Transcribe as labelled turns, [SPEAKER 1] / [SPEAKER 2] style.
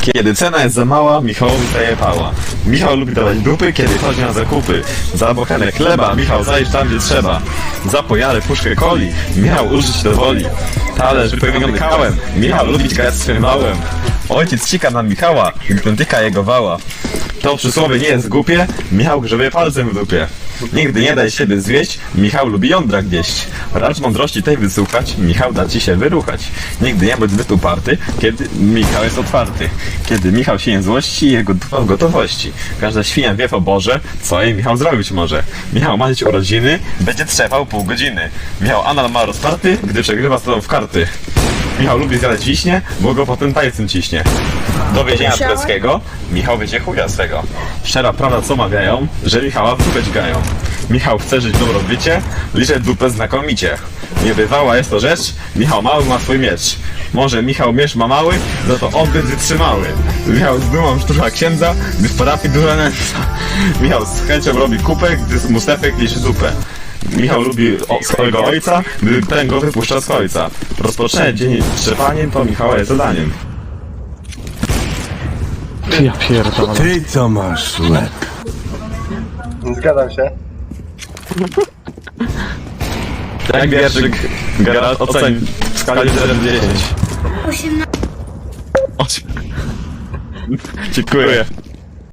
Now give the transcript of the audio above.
[SPEAKER 1] Kiedy cena jest za mała, Michałowi staje pała. Michał lubi dawać dupy, kiedy chodzi na zakupy. Za bochenek chleba, Michał zajść tam, gdzie trzeba. Za pojarę puszkę coli, Michał użyć do woli. Talerz wypełniony kałem, Michał lubi grać swym małym. Ojciec cika na Michała, gdy tyka jego wała. To przysłowie nie jest głupie, Michał grzebie palcem w dupie. Nigdy nie daj siebie zwieść, Michał lubi jądra gdzieść. Racz mądrości tej wysłuchać, Michał da ci się wyruchać. Nigdy nie bądź zbyt uparty, kiedy Michał jest otwarty. Kiedy Michał się nie złości, jego dupa w gotowości. Każda świnia wie o Boże, co jej Michał zrobić może. Michał ma dziś urodziny, będzie trzepał pół godziny. Michał anal ma rozparty, gdy przegrywa z tobą w karty. Michał lubi zjadać wiśnie, bo go potem tajcem ciśnie. Do więzienia tureckiego Michał wiedzie chuja swego. Szczera prawda co mawiają, że Michała w dupę dźgają. Michał chce żyć dobrobycie, liczy dupę znakomicie. Niebywała jest to rzecz, Michał mały ma swój miecz. Może Michał miecz ma mały, za to odbyt wytrzymały. Michał z dumą sztucha księdza, gdy w parafii duża nędza. Michał z chęcią robi kupę, gdy mu stefek liczy zupę. Michał lubi o, swojego ojca, gdy ten go wypuszcza z ojca. Rozpoczynać dzień trzepaniem to Michała jest zadaniem.
[SPEAKER 2] Ja pierdolę.
[SPEAKER 3] Ty co masz łeb?
[SPEAKER 4] Zgadzam się.
[SPEAKER 1] Jak wierszyk Geralt oceń w skali 0 do 10? 8 Dziękuję.